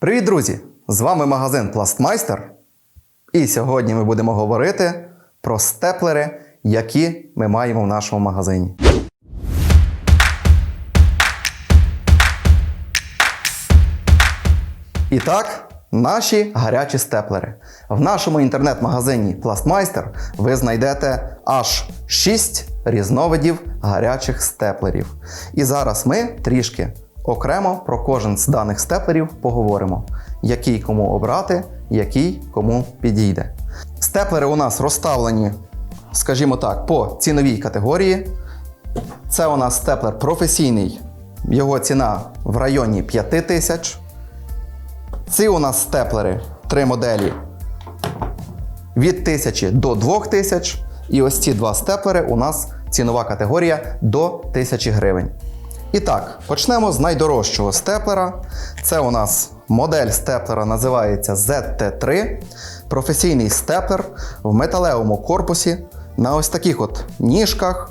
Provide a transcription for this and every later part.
Привіт, друзі! З вами магазин Пластмайстер. І сьогодні ми будемо говорити про степлери, які ми маємо в нашому магазині. І так, наші гарячі степлери. В нашому інтернет-магазині Пластмайстер ви знайдете аж 6 різновидів гарячих степлерів. І зараз ми трішки окремо про кожен з даних степлерів поговоримо, який кому обрати, який кому підійде. Степлери у нас розставлені, скажімо так, по ціновій категорії. Це у нас степлер професійний, його ціна в районі 5 тисяч. Ці у нас степлери, три моделі від 1000 до 2000. І ось ці два степлери у нас цінова категорія до 1000 гривень. І так, почнемо з найдорожчого степлера. Це у нас модель степлера називається ZT3. Професійний степлер в металевому корпусі на ось таких от ніжках.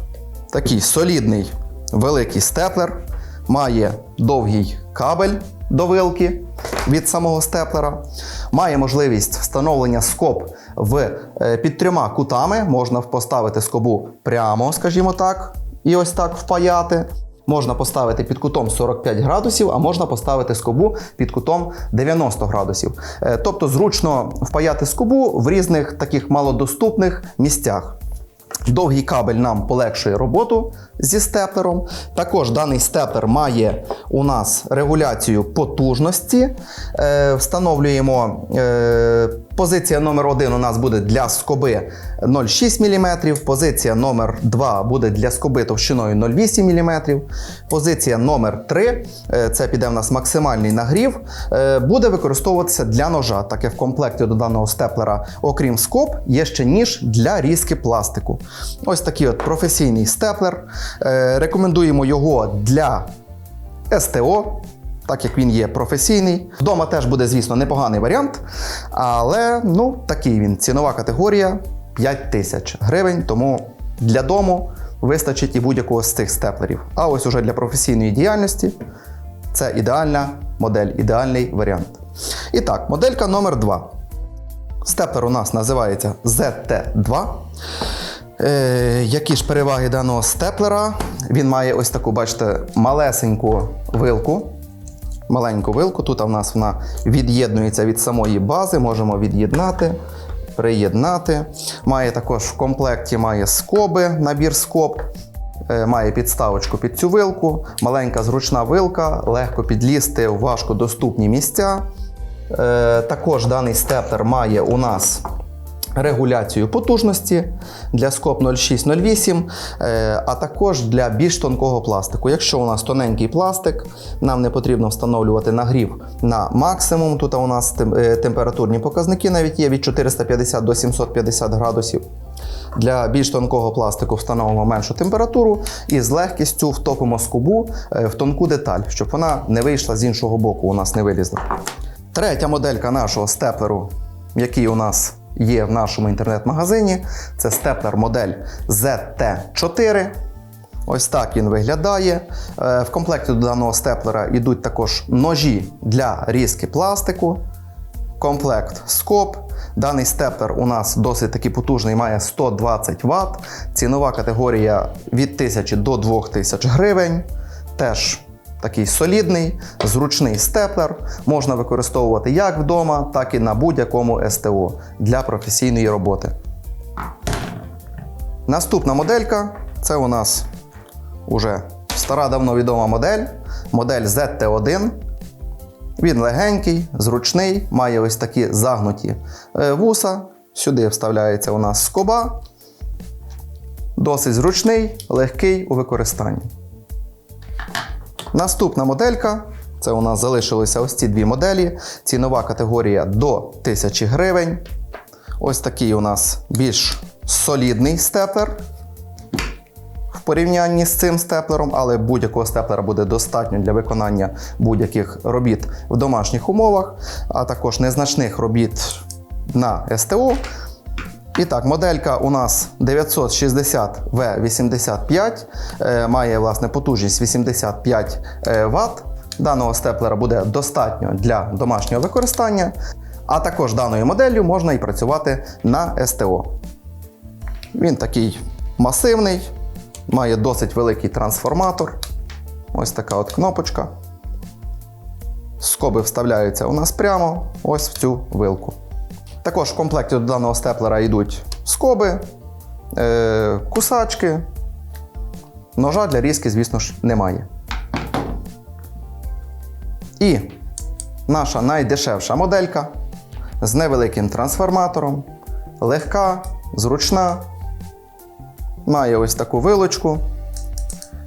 Такий солідний великий степлер. Має довгий кабель до вилки від самого степлера. Має можливість встановлення скоб в, е, під трьома кутами. Можна поставити скобу прямо, скажімо так, і ось так впаяти. Можна поставити під кутом 45 градусів, а можна поставити скобу під кутом 90 градусів. Е, Тобто зручно впаяти скобу в різних таких малодоступних місцях. Довгий кабель нам полегшує роботу зі степлером. Також даний степлер має у нас регуляцію потужності. Е, встановлюємо е, позиція номер 1 у нас буде для скоби 0,6 мм, позиція номер 2 буде для скоби товщиною 0,8 мм. Позиція номер 3 е, це піде в нас максимальний нагрів, е, буде використовуватися для ножа, так як в комплекті до даного степлера, окрім скоб, є ще ніж для різки пластику. Ось такий от професійний степлер. Е, Рекомендуємо його для СТО. Так як він є професійний. Вдома теж буде, звісно, непоганий варіант. Але ну, такий він. Цінова категорія 5 тисяч гривень. Тому для дому вистачить і будь-якого з цих степлерів. А ось уже для професійної діяльності це ідеальна модель, ідеальний варіант. І так, моделька номер 2. Степлер у нас називається ZT2. Е, які ж переваги даного степлера? Він має ось таку, бачите, малесеньку вилку. Маленьку вилку. Тут у нас вона від'єднується від самої бази, можемо від'єднати, приєднати. Має також в комплекті має скоби, набір скоб. Е, Має підставочку під цю вилку, маленька зручна вилка, легко підлізти в важко доступні місця. Е, Також даний степлер має у нас регуляцію потужності для скоб 0608, е, а також для більш тонкого пластику. Якщо у нас тоненький пластик, нам не потрібно встановлювати нагрів на максимум. Тут у нас е, температурні показники навіть є від 450 до 750 градусів. Для більш тонкого пластику встановимо меншу температуру і з легкістю втопимо скобу е, в тонку деталь, щоб вона не вийшла з іншого боку, у нас не вилізла. Третя моделька нашого степлеру, який у нас є в нашому інтернет-магазині, це степлер модель ZT4. Ось так він виглядає. Е, В комплекті до даного степлера йдуть також ножі для різки пластику, комплект скоб. Даний степлер у нас досить таки потужний, має 120 Вт. Цінова категорія від 1000 до 2000 гривень. Теж такий солідний, зручний степлер. Можна використовувати як вдома, так і на будь-якому СТО для професійної роботи. Наступна моделька це у нас уже стара давно відома модель. Модель ZT1. Він легенький, зручний, має ось такі загнуті е, вуса. Сюди вставляється у нас скоба. Досить зручний, легкий у використанні. Наступна моделька. Це у нас залишилися ось ці дві моделі. Цінова категорія до 1000 гривень. Ось такий у нас більш солідний степлер в порівнянні з цим степлером, але будь-якого степлера буде достатньо для виконання будь-яких робіт в домашніх умовах, а також незначних робіт на СТО. І так, моделька у нас 960V85, е, має власне потужність 85 Вт. даного степлера буде достатньо для домашнього використання, а також даною моделлю можна і працювати на СТО. Він такий масивний, має досить великий трансформатор. Ось така от кнопочка. Скоби вставляються у нас прямо ось в цю вилку. Також в комплекті до даного степлера йдуть скоби, е- кусачки. Ножа для різки, звісно ж, немає. І наша найдешевша моделька з невеликим трансформатором, легка, зручна, має ось таку вилочку.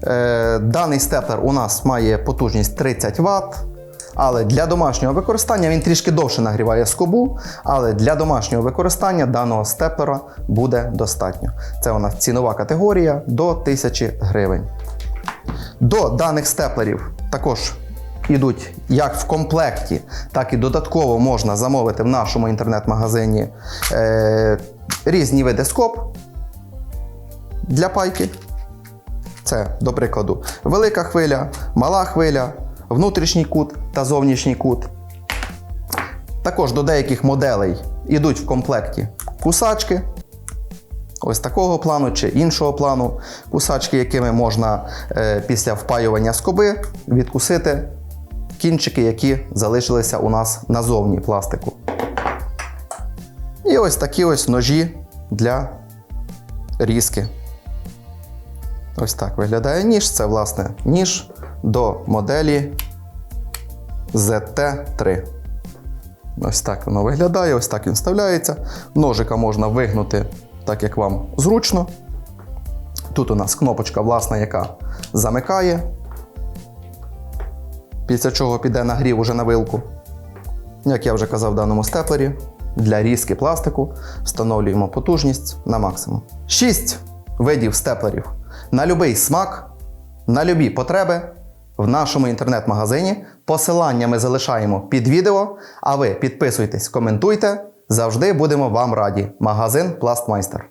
Е, Даний степлер у нас має потужність 30 Вт. Але для домашнього використання він трішки довше нагріває скобу, але для домашнього використання даного степлера буде достатньо. Це у нас цінова категорія до 1000 гривень. До даних степлерів також йдуть як в комплекті, так і додатково можна замовити в нашому інтернет-магазині е, різні види скоб для пайки. Це, до прикладу, велика хвиля, мала хвиля, внутрішній кут та зовнішній кут. Також до деяких моделей йдуть в комплекті кусачки. Ось такого плану чи іншого плану. Кусачки, якими можна е, після впаювання скоби відкусити кінчики, які залишилися у нас назовні пластику. І ось такі ось ножі для різки. Ось так виглядає ніж. Це, власне, ніж до моделі ZT3. Ось так воно виглядає, ось так він вставляється. Ножика можна вигнути так, як вам зручно. Тут у нас кнопочка, власна, яка замикає. Після чого піде нагрів уже на вилку. Як я вже казав в даному степлері, для різки пластику встановлюємо потужність на максимум. 6 видів степлерів на будь-який смак, на любі потреби в нашому інтернет-магазині. Посилання ми залишаємо під відео. А ви підписуйтесь, коментуйте. Завжди будемо вам раді. Магазин Пластмайстер.